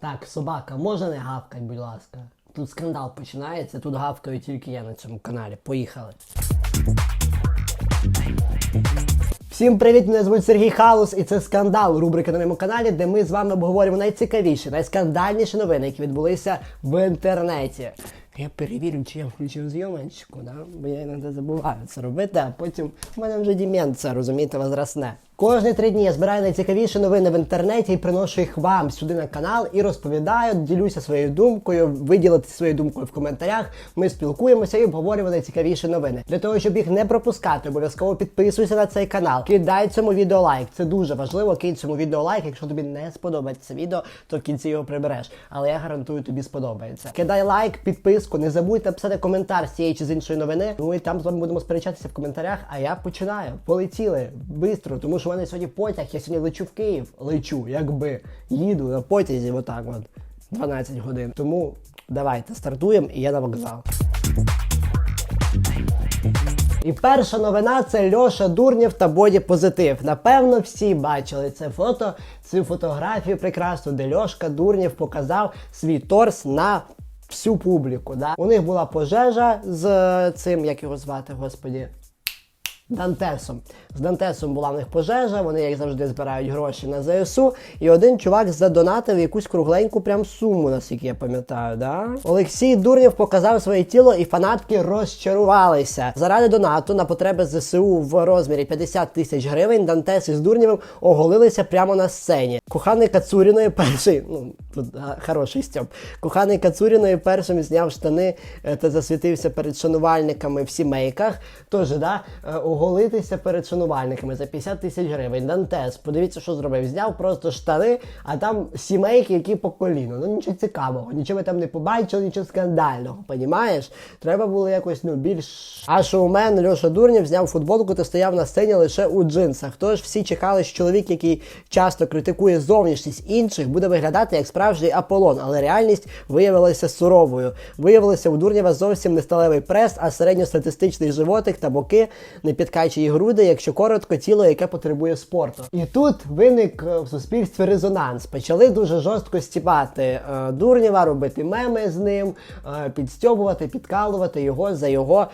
Так, собака, можна не гавкать, будь ласка. Тут скандал починається, тут гавкаю тільки я на цьому каналі. Поїхали. Всім привіт! Мене звуть Сергій Халус, і це скандал. Рубрика на моєму каналі, де ми з вами обговорюємо найцікавіші, найскандальніші новини, які відбулися в інтернеті. Я перевірю, чи я включив зйомочку, да? бо я іноді забуваю це робити, а потім в мене вже деменція, розумієте, возрастне. Кожні три дні я збираю найцікавіші новини в інтернеті і приношу їх вам сюди на канал і розповідаю, ділюся своєю думкою, виділити своєю думкою в коментарях. Ми спілкуємося і обговорюємо найцікавіші новини. Для того, щоб їх не пропускати, обов'язково підписуйся на цей канал. Кидай цьому відео лайк. Це дуже важливо. Кинь цьому відео лайк. Якщо тобі не сподобається це відео, то в кінці його прибереш. Але я гарантую, тобі сподобається. Кидай лайк, підписку, не забудь написати коментар з цієї чи з іншої новини. Ну і там з вами будемо сперечатися в коментарях. А я починаю. Полетіли бистро, тому що в мене сьогодні потяг. Я сьогодні лечу в Київ. Лечу, якби їду на потязі, отак от 12 годин. Тому давайте стартуємо, і я на вокзал. І перша новина це Льоша Дурнєв та Боді Позитив. Напевно, всі бачили це фото, цю фотографію прекрасну, де Льошка Дурнєв показав свій торс на всю публіку. Да? У них була пожежа з е, цим, як його звати, господі. Дантесом. З Дантесом була в них пожежа, вони, як завжди, збирають гроші на ЗСУ. І один чувак задонатив якусь кругленьку прям суму, наскільки я пам'ятаю. Да? Олексій Дурнєв показав своє тіло, і фанатки розчарувалися. Заради донату на потреби ЗСУ в розмірі 50 тисяч гривень Дантес із Дурнєвим оголилися прямо на сцені. Коханий Кацуріної перший, ну тут хороший стьоп. Коханий Кацуріної першим зняв штани е, та засвітився перед шанувальниками в сімейках. Тож, да, е, оголитися перед шанувальниками за 50 тисяч гривень. Дантес, подивіться, що зробив. Зняв просто штани, а там сімейки, які по коліну. Ну нічого цікавого, нічого ви там не побачили, нічого скандального. Понімаєш? Треба було якось ну більш. А шоумен Льоша Дурнєв зняв футболку та стояв на сцені лише у джинсах. Тож всі чекали, що чоловік, який часто критикує зовнішність інших, буде виглядати як справжній Аполлон, але реальність виявилася суровою. Виявилося, у Дурнєва зовсім не сталевий прес, а середньостатистичний животик та боки, не підкачені груди, якщо коротко, тіло, яке потребує спорту. І тут виник е, в суспільстві резонанс. Почали дуже жорстко стіпати е, Дурнєва, робити меми з ним, е, підстьобувати, підкалувати його за його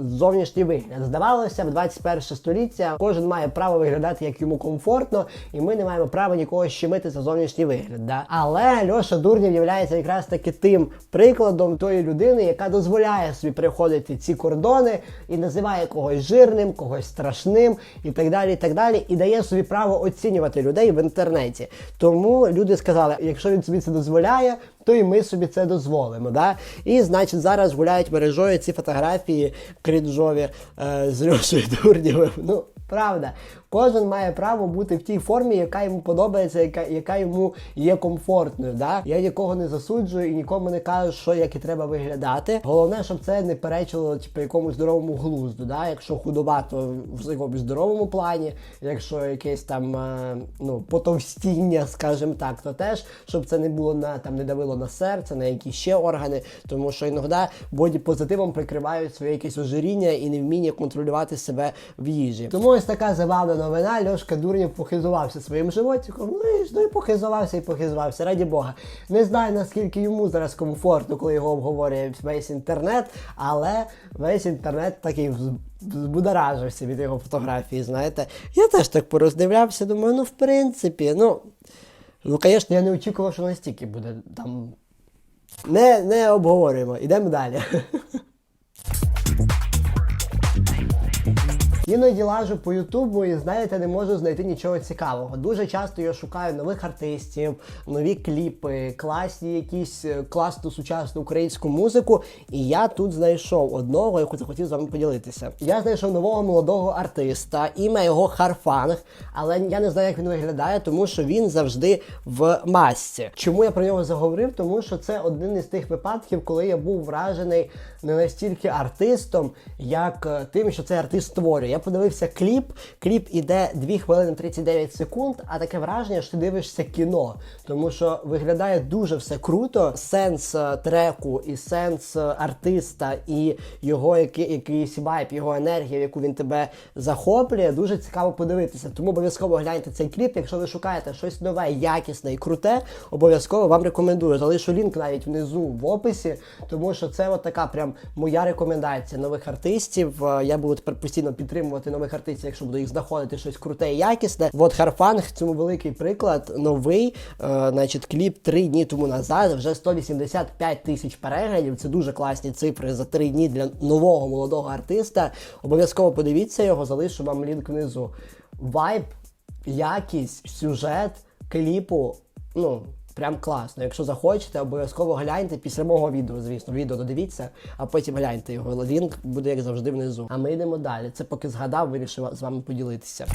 зовнішній вигляд. Здавалося, в 21 століття кожен має право виглядати як йому комфортно, і ми не маємо права нікого щемити за зовнішній вигляд. Да? Але Льоша Дурнєв є якраз таки тим прикладом тої людини, яка дозволяє собі переходити ці кордони і називає когось жирним, когось страшним і так далі. І так далі, і дає собі право оцінювати людей в інтернеті. Тому люди сказали, якщо він собі це дозволяє, то і ми собі це дозволимо. Да? І значить зараз гуляють мережою ці фотографії крінжові е, з Льошою Дурнєвим. Ну, правда. Кожен має право бути в тій формі, яка йому подобається, яка, яка йому є комфортною. Да? Я нікого не засуджую і нікому не кажу, що як і треба виглядати. Головне, щоб це не перечило типу, якомусь здоровому глузду. Да? Якщо худоба, то в якомусь здоровому плані, якщо якесь там е, ну, потовстіння, скажімо так, то теж, щоб це не було на там не давило на серце, на якісь ще органи, тому що іноді боді позитивом прикривають своє якесь ожиріння і невміння контролювати себе в їжі. Тому ось така забавна новина. Льошка Дурнєв похизувався своїм животиком. Ну і, ну і похизувався і похизувався. Раді Бога. Не знаю наскільки йому зараз комфортно, коли його обговорює весь інтернет, але весь інтернет такий збудоражився від його фотографії. Знаєте, я теж так пороздивлявся. Думаю, ну в принципі, ну. Ну, звісно, я не очікував, що настільки буде там. Не, не обговорюємо, ідемо далі. Іноді лажу по Ютубу і знаєте, не можу знайти нічого цікавого. Дуже часто я шукаю нових артистів, нові кліпи, класні якісь е, класну сучасну українську музику. І я тут знайшов одного, яку захотів з вами поділитися. Я знайшов нового молодого артиста, ім'я його Харфанг, але я не знаю, як він виглядає, тому що він завжди в масці. Чому я про нього заговорив? Тому що це один із тих випадків, коли я був вражений не настільки артистом, як е, тим, що цей артист створює. Я подивився кліп. Кліп іде 2 хвилини 39 секунд, а таке враження, що ти дивишся кіно. Тому що виглядає дуже все круто. Сенс е, треку і сенс е, артиста, і його який, якийсь вайб, його енергія, в яку він тебе захоплює, дуже цікаво подивитися. Тому обов'язково гляньте цей кліп. Якщо ви шукаєте щось нове, якісне і круте, обов'язково вам рекомендую. Залишу лінк навіть внизу в описі, тому що це от така прям моя рекомендація нових артистів. Е, Я буду тепер постійно підтримувати нових артистів, якщо буду їх знаходити щось круте і якісне. От Харфанг цьому великий приклад. Новий, е, значить, кліп три дні тому назад. Вже 185 тисяч переглядів. Це дуже класні цифри за три дні для нового молодого артиста. Обов'язково подивіться його, залишу вам лінк внизу. Вайб, якість, сюжет кліпу. Ну, прям класно. Якщо захочете, обов'язково гляньте після мого відео, звісно, відео додивіться, а потім гляньте його. Лінк буде, як завжди, внизу. А ми йдемо далі. Це поки згадав, вирішив з вами поділитися.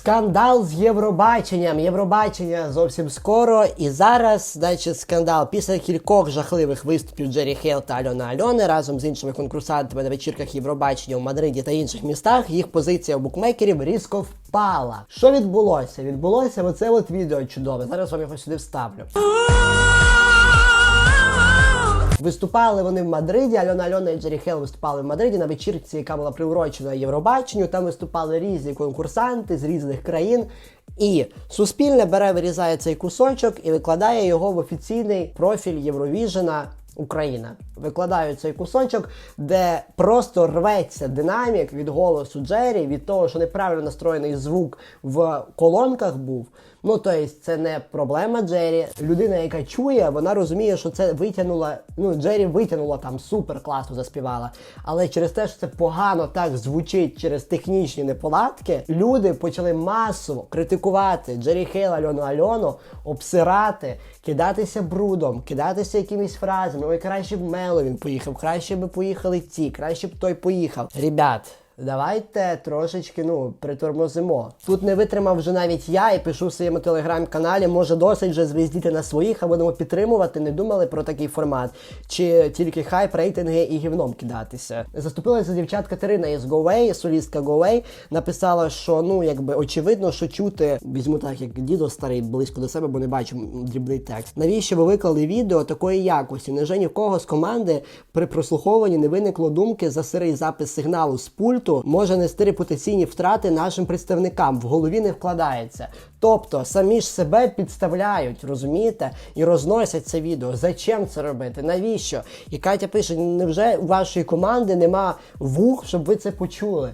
Скандал з Євробаченням. Євробачення зовсім скоро. І зараз, значить, скандал після кількох жахливих виступів Джері Хейл та Альона Альони разом з іншими конкурсантами на вечірках Євробачення у Мадриді та інших містах. Їх позиція у букмекерів різко впала. Що відбулося? Відбулося оце от відео чудове. Зараз вам його сюди вставлю. Виступали вони в Мадриді. Альона Альона і Джері Хейл виступали в Мадриді на вечірці, яка була приурочена Євробаченню. Там виступали різні конкурсанти з різних країн. І Суспільне бере, вирізає цей кусочок і викладає його в офіційний профіль Євровіжена Україна. Викладаю цей кусочок, де просто рветься динамік від голосу Джері, від того, що неправильно настроєний звук в колонках був. Ну, тобто, це не проблема Джері. Людина, яка чує, вона розуміє, що це витягнула. Ну, Джері витягнула там супер класно заспівала. Але через те, що це погано так звучить через технічні неполадки, люди почали масово критикувати Джері Хейл, Альону Альону, обсирати, кидатися брудом, кидатися якимись фразами. Ой, краще б Мело він поїхав, краще би поїхали ті, краще б той поїхав. Ребят. Давайте трошечки ну притормозимо. Тут не витримав вже навіть я і пишу в своєму телеграм-каналі. Може досить вже звіздіти на своїх, а будемо підтримувати. Не думали про такий формат, чи тільки хайп, рейтинги і гівном кидатися. Заступилася дівчат Катерина із GoWay, солістка GoWay, написала, що ну якби очевидно, що чути візьму так, як дідо старий близько до себе, бо не бачу дрібний текст. Навіщо ви виклали відео такої якості? Невже ні в кого з команди при прослуховуванні не виникло думки за сирий запис сигналу з пульту може нести репутаційні втрати нашим представникам. В голові не вкладається. Тобто самі ж себе підставляють, розумієте, і розносять це відео. Зачем це робити? Навіщо? І Катя пише: невже у вашої команди нема вух, щоб ви це почули?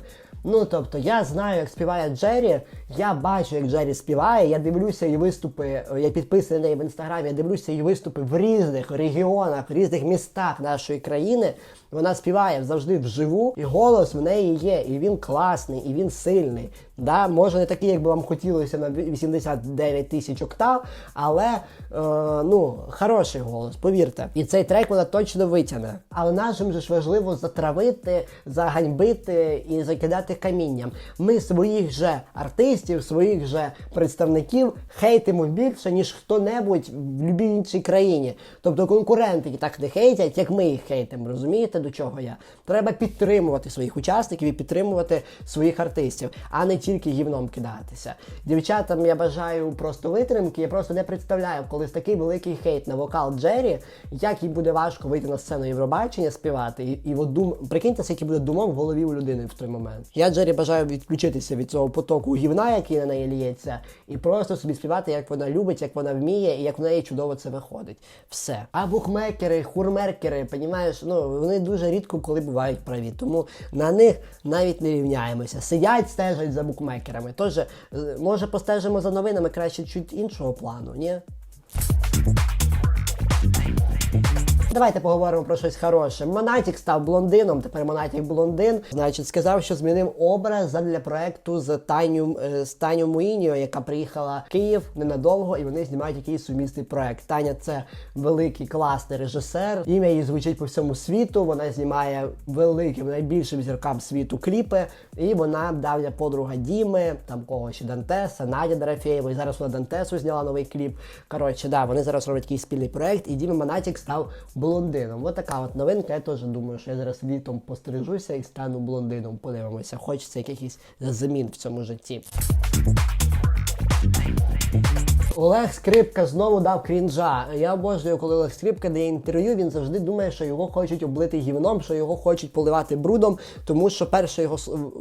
Ну тобто, я знаю, як співає Джері, я бачу, як Джері співає, я дивлюся її виступи, е, я підписаний на неї в інстаграмі, я дивлюся її виступи в різних регіонах, в різних містах нашої країни. Вона співає завжди вживу, і голос в неї є, і він класний, і він сильний. Да, Може не такий, як би вам хотілося на 89 тисяч октав, але е, ну, хороший голос, повірте. І цей трек вона точно витягне. Але нашим же ж важливо затравити, заганьбити і закидати камінням. Ми своїх же артистів, своїх же представників хейтимо більше, ніж хто-небудь в будь-якій іншій країні. Тобто конкуренти так не хейтять, як ми їх хейтимо. Розумієте, до чого я? Треба підтримувати своїх учасників і підтримувати своїх артистів, а не тільки гівном кидатися. Дівчатам я бажаю просто витримки. Я просто не представляю, коли такий великий хейт на вокал Джері, як їй буде важко вийти на сцену Євробачення співати. І, і от дум, прикиньте, скільки буде думок в голові у людини в той момент. Я Джері бажаю відключитися від цього потоку гівна, який на неї лється, і просто собі співати, як вона любить, як вона вміє, і як в неї чудово це виходить. Все. А букмекери, хурмеркери, понімаєш, ну вони дуже рідко коли бувають праві. Тому на них навіть не рівняємося. Сидять, стежать за букмекерами. Тож, е, може, постежимо за новинами краще чуть іншого плану, ні? Давайте поговоримо про щось хороше. Монатік став блондином, тепер Монатік блондин. Значить, сказав, що змінив образ для проекту з Таню, е, з Таню Муїніо, яка приїхала в Київ ненадовго, і вони знімають якийсь сумісний проект. Таня це великий класний режисер. Ім'я її звучить по всьому світу. Вона знімає великим, найбільшим зіркам світу кліпи. І вона давня подруга Діми, там кого ще Дантеса, Надя Дорофєєва. І зараз вона Дантесу зняла новий кліп. Коротше, да, вони зараз роблять якийсь спільний проект, і Діма Монатік став блондином блондином. Ось така от новинка. Я теж думаю, що я зараз літом пострижуся і стану блондином. Подивимося, хочеться якихось замін в цьому житті. Олег Скрипка знову дав крінжа. Я обожнюю, коли Олег Скрипка дає інтерв'ю, він завжди думає, що його хочуть облити гівном, що його хочуть поливати брудом, тому що перший його,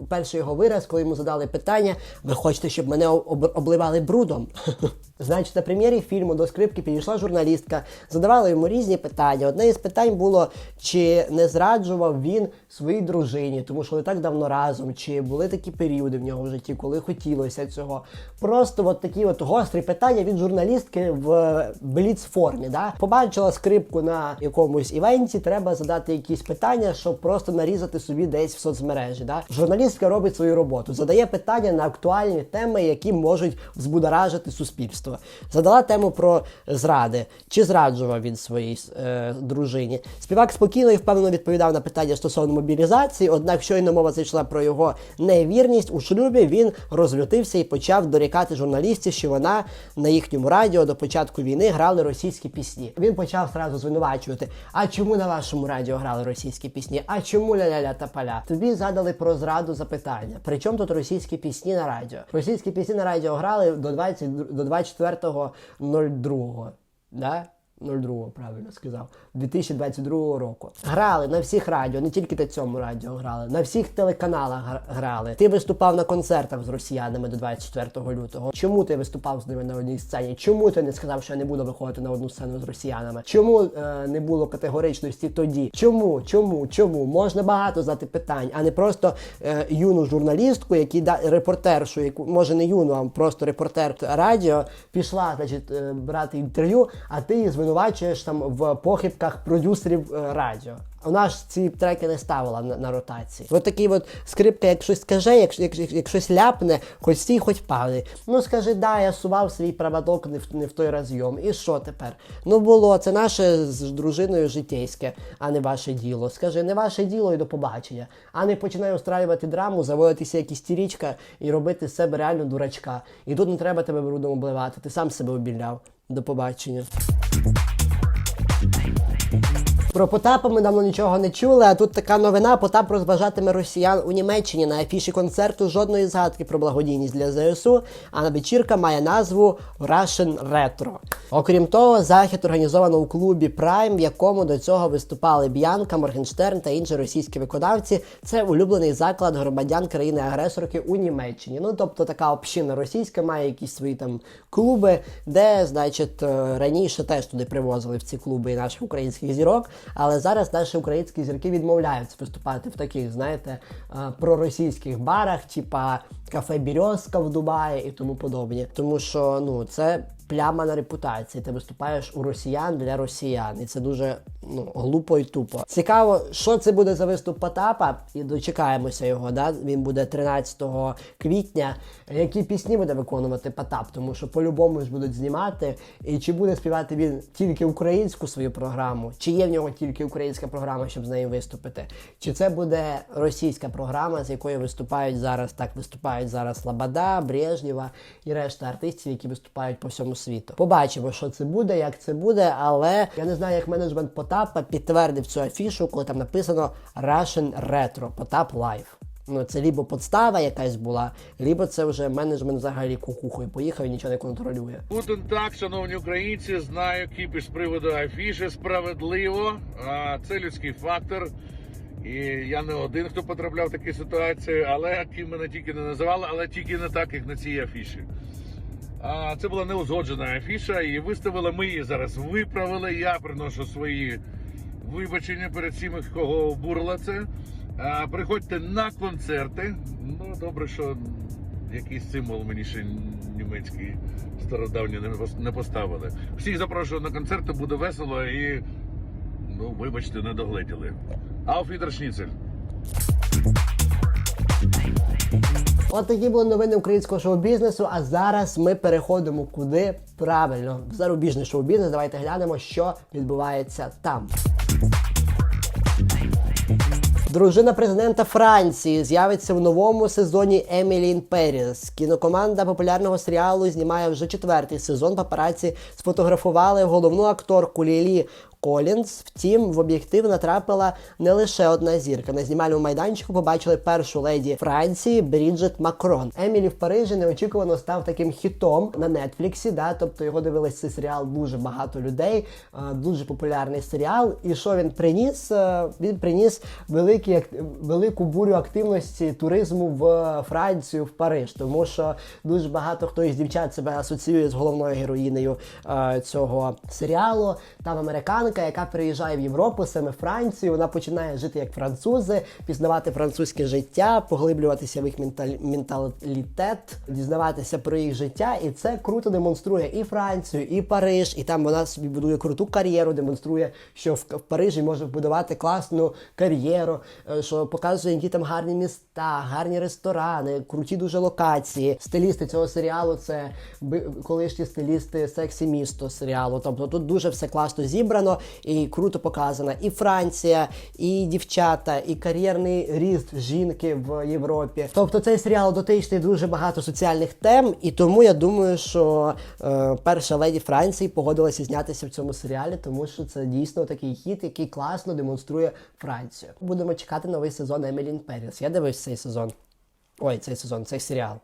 перший його вираз, коли йому задали питання, ви хочете, щоб мене об- обливали брудом? Значить, на прем'єрі фільму до скрипки підійшла журналістка, задавала йому різні питання. Одне із питань було, чи не зраджував він своїй дружині, тому що вони так давно разом, чи були такі періоди в нього в житті, коли хотілося цього. Просто от такі от гострі питання від журналістки в бліц формі. Да? Побачила скрипку на якомусь івенті, треба задати якісь питання, щоб просто нарізати собі десь в соцмережі. Да? Журналістка робить свою роботу, задає питання на актуальні теми, які можуть взбудоражити суспільство. Задала тему про зради, чи зраджував він своїй е, дружині. Співак спокійно і впевнено відповідав на питання стосовно мобілізації, однак щойно мова зайшла про його невірність у шлюбі, він розлютився і почав дорікати журналістів, що вона на їхньому радіо до початку війни грали російські пісні. Він почав зразу звинувачувати: а чому на вашому радіо грали російські пісні? А чому ля-ля-ля та поля? Тобі задали про зраду запитання. Причому тут російські пісні на радіо? Російські пісні на радіо грали до 20, до 24.02. Да? 02, правильно сказав, 2022 року. Грали на всіх радіо, не тільки на цьому радіо грали, на всіх телеканалах грали. Ти виступав на концертах з росіянами до 24 лютого. Чому ти виступав з ними на одній сцені? Чому ти не сказав, що я не буду виходити на одну сцену з росіянами? Чому е, не було категоричності тоді? Чому? Чому? Чому? Можна багато задати питань, а не просто е, юну журналістку, який да репортершу, яку може не юну, а просто репортер радіо, пішла, значить, е, брати інтерв'ю, а ти її звинувачуєш там в похибках продюсерів е, радіо. Вона ж ці треки не ставила на, на ротації. От такий от скрипка, як щось скаже, як, як, як, як щось ляпне, хоч стій, хоч падай. Ну скажи, да, я сував свій проводок не в, не в той розйом. І що тепер? Ну було, це наше з дружиною житейське, а не ваше діло. Скажи, не ваше діло і до побачення. А не починай устраювати драму, заводитися якісь тірічка і робити з себе реально дурачка. І тут не треба тебе брудом обливати, ти сам себе обіляв. До побачення. Про Потапа ми давно нічого не чули, а тут така новина. Потап розважатиме росіян у Німеччині на афіші концерту жодної згадки про благодійність для ЗСУ, а на вечірка має назву Russian Retro. Окрім того, захід організовано у клубі Prime, в якому до цього виступали Б'янка, Моргенштерн та інші російські виконавці. Це улюблений заклад громадян країни-агресорки у Німеччині. Ну тобто така община російська має якісь свої там клуби, де, значить, е, раніше теж туди привозили в ці клуби і наших українських зірок. Але зараз наші українські зірки відмовляються виступати в таких, знаєте, е, проросійських барах, типа кафе Бірьозка в Дубаї і тому подобні. Тому що ну це пляма на репутації. Ти виступаєш у росіян для росіян, і це дуже ну глупо і тупо. Цікаво, що це буде за виступ Потапа, і дочекаємося його. Да? Він буде 13 квітня. Які пісні буде виконувати Потап? Тому що по-любому ж будуть знімати. І чи буде співати він тільки українську свою програму, чи є в нього тільки українська програма, щоб з нею виступити? Чи це буде російська програма, з якою виступають зараз, так виступають зараз Лабада, Брежнєва і решта артистів, які виступають по всьому світу. Побачимо, що це буде, як це буде, але я не знаю, як менеджмент Потапа підтвердив цю афішу, коли там написано Russian Retro Потап Live. Ну, це лібо подстава якась була, лібо це вже менеджмент взагалі кукухою поїхав і нічого не контролює. Путін так, шановні українці, знаю кіпіш з приводу афіші справедливо. А це людський фактор. І я не один, хто потрапляв в такі ситуації, але ким мене тільки не називали, але тільки не так, як на цій афіші. Це була неузгоджена афіша, і виставили ми її зараз. Виправили. Я приношу свої вибачення перед всіми, кого обурила це. Приходьте на концерти. Ну, добре, що якийсь символ мені ще німецький стародавній не поставили. Всіх запрошую на концерти, буде весело і. Ну, вибачте, не догледіли. Wiederschnitzel. От такі були новини українського шоу-бізнесу. А зараз ми переходимо куди правильно в зарубіжний шоу-бізнес. Давайте глянемо, що відбувається там. Дружина президента Франції з'явиться в новому сезоні Емілі Ін Періс. Кінокоманда популярного серіалу знімає вже четвертий сезон. Папараці сфотографували головну акторку Лілі Колінз. Втім, в об'єктив натрапила не лише одна зірка. На знімальному майданчику побачили першу леді Франції Бріджит Макрон. Емілі в Парижі неочікувано став таким хітом на Нетфліксі. Да? Тобто його дивились цей серіал дуже багато людей. е, Дуже популярний серіал. І що він приніс? Е, Він приніс великі, велику бурю активності туризму в Францію, в Париж, тому що дуже багато хто із дівчат себе асоціює з головною героїнею е, цього серіалу. Там американка, яка приїжджає в Європу, саме Францію. Вона починає жити як французи, пізнавати французьке життя, поглиблюватися в їх менталітет, дізнаватися про їх життя. І це круто демонструє і Францію, і Париж. І там вона собі будує круту кар'єру, демонструє, що в, Парижі може будувати класну кар'єру, е, що показує, які там гарні міста, гарні ресторани, круті дуже локації. Стилісти цього серіалу це колишні стилісти сексі місто серіалу. Тобто тут дуже все класно зібрано і круто показано. І Франція, і дівчата, і кар'єрний ріст жінки в Європі. Тобто цей серіал дотичний дуже багато соціальних тем, і тому я думаю, що е, перша леді Франції погодилася знятися в цьому серіалі, тому що це дійсно такий хіт, який класно демонструє Францію. Будемо чекати новий сезон Емілін Періс. Я дивився цей сезон. Ой, цей сезон, цей серіал.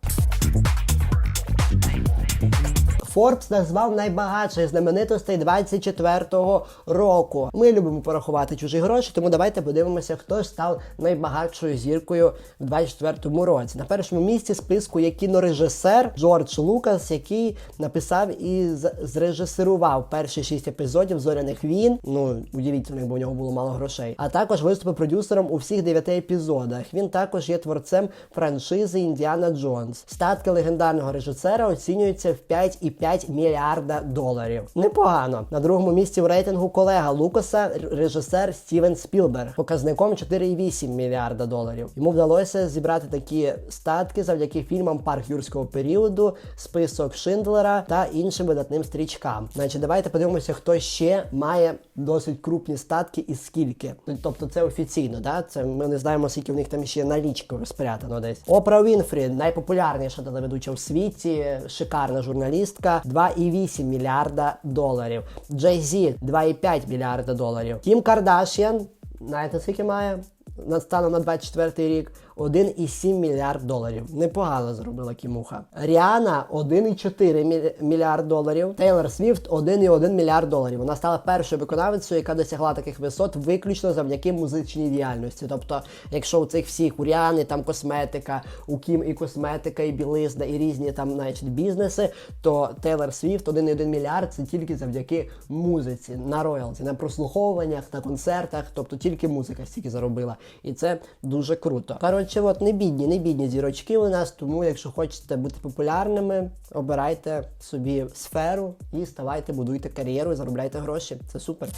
Форбс назвав найбагатших знаменитостей 24-го року. Ми любимо порахувати чужі гроші, тому давайте подивимося, хто ж став найбагатшою зіркою в 24-му році. На першому місці списку є кінорежисер Джордж Лукас, який написав і зрежисерував перші шість епізодів зоряних війн. Ну удивительно, бо у нього було мало грошей. А також виступив продюсером у всіх дев'яти епізодах. Він також є творцем франшизи Індіана Джонс. Статки легендарного режисера оцінюються в 5,5 мільярда доларів. Непогано. На другому місці в рейтингу колега Лукаса режисер Стівен Спілберг показником 4,8 мільярда доларів. Йому вдалося зібрати такі статки завдяки фільмам Парк юрського періоду, список Шиндлера та іншим видатним стрічкам. Значить, давайте подивимося, хто ще має досить крупні статки і скільки. Ну, Тобто це офіційно, да? Це ми не знаємо, скільки в них там ще налічка розпрятано десь. Опра Вінфрі, найпопулярніша телеведуча в світі, шикарна журналістка, 2,8 мільярда доларів. Джей Зі 2,5 мільярда доларів. Кім Кардашян, знаєте, скільки має? Станом на 24 рік 1,7 мільярд доларів. Непогано зробила Кімуха. Ріана 1,4 міль- мільярд доларів. Тейлор Свіфт 1,1 мільярд доларів. Вона стала першою виконавицею, яка досягла таких висот виключно завдяки музичній діяльності. Тобто, якщо у цих всіх у Ріани там косметика, у Кім і косметика, і білизна, і різні там значить, бізнеси, то Тейлор Свіфт 1,1 мільярд це тільки завдяки музиці, на роялті, на прослуховуваннях, на концертах, тобто тільки музика стільки заробила. І це дуже круто. Коротше, от не бідні, не бідні зірочки у нас, тому якщо хочете бути популярними, обирайте собі сферу і ставайте, будуйте кар'єру заробляйте гроші. Це супер.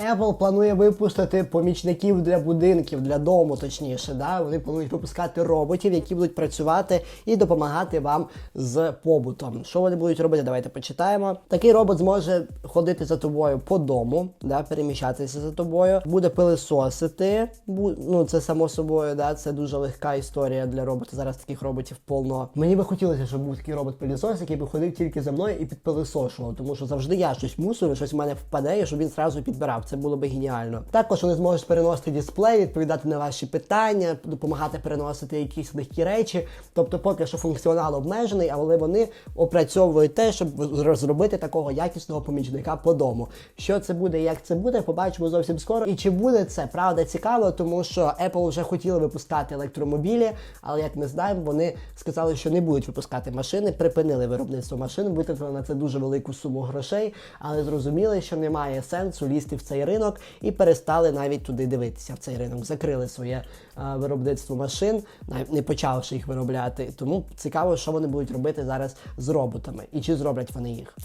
Apple планує випустити помічників для будинків, для дому, точніше. Да? Вони планують випускати роботів, які будуть працювати і допомагати вам з побутом. Що вони будуть робити? Давайте почитаємо. Такий робот зможе ходити за тобою по дому, да? переміщатися за тобою, буде пилисосити. Ну це само собою, да? це дуже легка історія для робота. Зараз таких роботів повно. Мені би хотілося, щоб був такий робот-пилісос, який би ходив тільки за мною і підпилисошував, тому що завжди я щось мусую, щось в мене впаде, і щоб він зразу підбирав. Це було би геніально. Також вони зможуть переносити дисплей, відповідати на ваші питання, допомагати переносити якісь легкі речі. Тобто, поки що функціонал обмежений, але вони опрацьовують те, щоб розробити такого якісного помічника по дому. Що це буде, як це буде, побачимо зовсім скоро. І чи буде це правда цікаво, тому що Apple вже хотіли випускати електромобілі, але як ми знаємо, вони сказали, що не будуть випускати машини, припинили виробництво машин, витратили на це дуже велику суму грошей, але зрозуміли, що немає сенсу лізти в цей ринок і перестали навіть туди дивитися в цей ринок. Закрили своє е, виробництво машин, навіть не почавши їх виробляти. Тому цікаво, що вони будуть робити зараз з роботами і чи зроблять вони їх.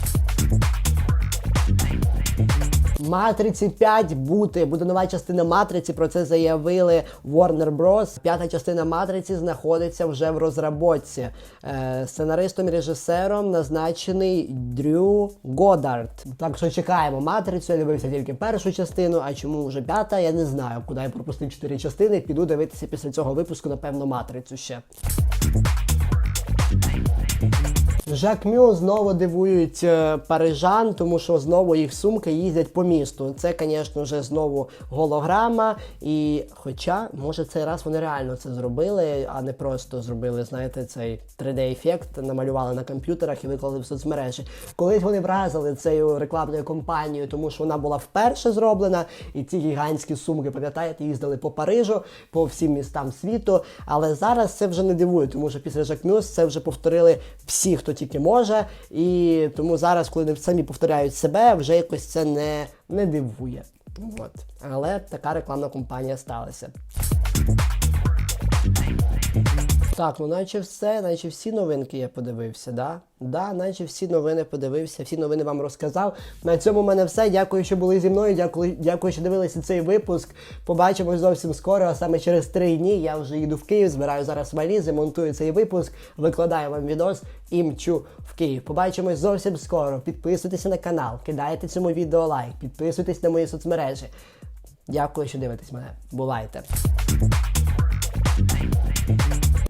Матриці 5 бути, буде нова частина матриці. Про це заявили Warner Bros. П'ята частина матриці знаходиться вже в розробці. Е, сценаристом і режисером назначений Дрю Годард. Так що чекаємо матрицю. Я дивився тільки першу частину. А чому вже п'ята? Я не знаю. Куди я пропустив чотири частини. Піду дивитися після цього випуску, напевно, матрицю ще. Жакмю знову дивують е, парижан, тому що знову їх сумки їздять по місту. Це, звісно, вже знову голограма. І хоча, може, цей раз вони реально це зробили, а не просто зробили, знаєте, цей 3D-ефект, намалювали на комп'ютерах і виклали в соцмережі. Колись вони вразили цією рекламною кампанією, тому що вона була вперше зроблена, і ці гігантські сумки, пам'ятаєте, їздили по Парижу, по всім містам світу. Але зараз це вже не дивує, тому що після Жакмюс це вже повторили всі, хто тільки може. І тому зараз, коли вони самі повторяють себе, вже якось це не, не дивує. От. Але така рекламна кампанія сталася. Так, ну наче все, наче всі новинки я подивився, да? Да, наче всі новини подивився, всі новини вам розказав. На цьому в мене все. Дякую, що були зі мною. Дякую, дякую, що дивилися цей випуск. Побачимось зовсім скоро, а саме через три дні. Я вже їду в Київ, збираю зараз валізи, монтую цей випуск, викладаю вам відос і мчу в Київ. Побачимось зовсім скоро. Підписуйтеся на канал, кидайте цьому відео лайк, підписуйтесь на мої соцмережі. Дякую, що дивитесь мене. Бувайте!